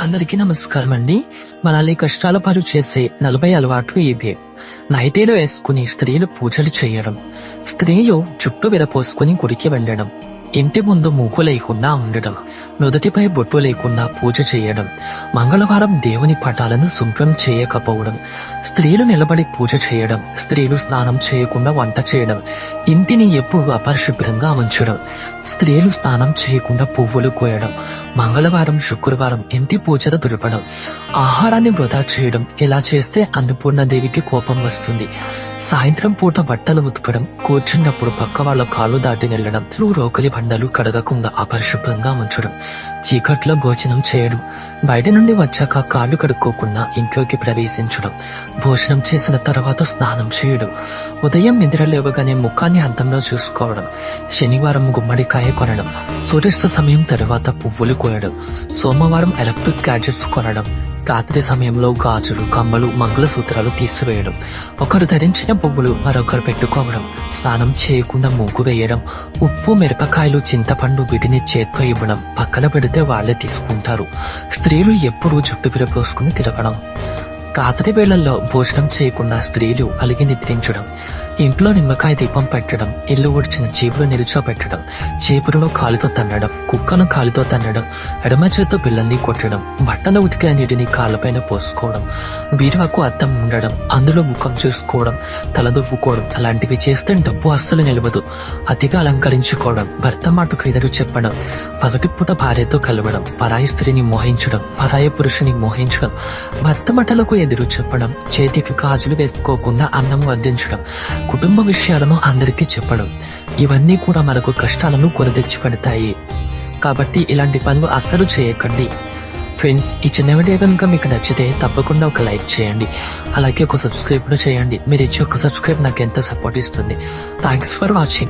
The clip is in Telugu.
అందరికీ నమస్కారం అండి. మనల్ని కష్టాల పాలు చేసే నలభై అలవాట్లు ఇవే. నైటీలు వేసుకుని స్త్రీలు పూజలు చేయడం స్త్రీలు జుట్టు విరపోసుకుని గుడికి వెళ్ళడం ఇంటి ముందు మూకు లేకుండా ఉండడం నుదుటిపై బొట్టు లేకుండా పూజ చేయడం మంగళవారం దేవుని పటాలను శుభ్రం చేయకపోవడం స్త్రీలు నిలబడి పూజ చేయడం స్త్రీలు స్నానం చేయకుండా వంట చేయడం ఇంటిని ఎప్పుడు అపరిశుభ్రంగా ఉంచడం స్త్రీలు స్నానం చేయకుండా పువ్వులు కోయడం మంగళవారం శుక్రవారం ఇంటి పూజలు దులపడం ఆహారాన్ని వృధా చేయడం ఇలా చేస్తే అన్నపూర్ణదేవికి కోపం వస్తుంది. సాయంత్రం పూట బట్టలు ఉతకడం కూర్చున్నప్పుడు పక్క వాళ్ళ కాళ్ళు దాటి వెళ్ళడం రోకలి బండలు కడగకుండా అపరిశుభ్రంగా ఉంచడం చీకట్లో భోజనం చేయడం బయట నుండి వచ్చాక కాళ్ళు కడుక్కోకుండా ఇంట్లోకి ప్రవేశించడం. భోజనం చేసిన తర్వాత స్నానం చేయడం. ఉదయం నిద్ర లేవగానే ముఖాన్ని అద్దంలో చూసుకోవడం. శనివారం గుమ్మడికాయ కొనడం. సూర్యాస్త సమయం తర్వాత పువ్వులు కోయడం. సోమవారం ఎలక్ట్రిక్ గ్యాజెట్స్ కొనడం. రాత్రి సమయంలో గాజులు కమ్మలు మంగళసూత్రాలు తీసివేయడం. ఒకరు ధరించిన పువ్వులు మరొకరు పెట్టుకోవడం. స్నానం చేయకుండా మూగు వేయడం. ఉప్పు మిరపకాయలు చింతపండు వీటిని చేత్తో ఇవ్వడం. పక్కన పెడితే వాళ్ళే తీసుకుంటారు. స్త్రీలు ఎప్పుడూ జుట్టు విరపోసుకుని తిరగడం. రాత్రి వేళల్లో భోజనం చేయకుండా స్త్రీలు అలిగి నిద్రించడం ఇంట్లో నిమ్మకాయ దీపం పెట్టడం ఇల్లు ఊడ్చిన చీపురు నిలుచోబెట్టడం చీపురును కాలుతో తన్నడం కుక్కను కాలుతో తన్నడం ఎడమ చేత్తో పిల్లల్ని కొట్టడం బట్టలు ఉతికే నీటిని కాళ్ళపైన పోసుకోవడం బీరువాకు అద్దం ఉండడం అందులో ముఖం చూసుకోవడం తలదువ్వుకోవడం అలాంటివి చేస్తే డబ్బు అస్సలు నిలవదు. అతిగా అలంకరించుకోవడం భర్త మాటకు ఎదురు చెప్పడం పగటిపూట భార్యతో కలవడం పరాయి స్త్రీని మోహించడం పరాయి పురుషుని మోహించడం భర్త మటలకు ఎదురు చెప్పడం చేతికి గాజులు వేసుకోకుండా అన్నం వడ్డించడం కుటుంబ విషయాలను అందరికీ చెప్పడం ఇవన్నీ కూడా మనకు కష్టాలను కొనదెచ్చి పెడతాయి కాబట్టి ఇలాంటి పనులు అస్సలు చేయకండి. ఫ్రెండ్స్ ఈ చిన్న వీడియో కనుక మీకు నచ్చితే తప్పకుండా ఒక లైక్ చేయండి. అలాగే ఒక సబ్స్క్రైబ్ చేయండి. మీరు ఇచ్చే ఒక సబ్స్క్రైబ్ నాకు ఎంత సపోర్ట్ ఇస్తుంది. Thanks for watching.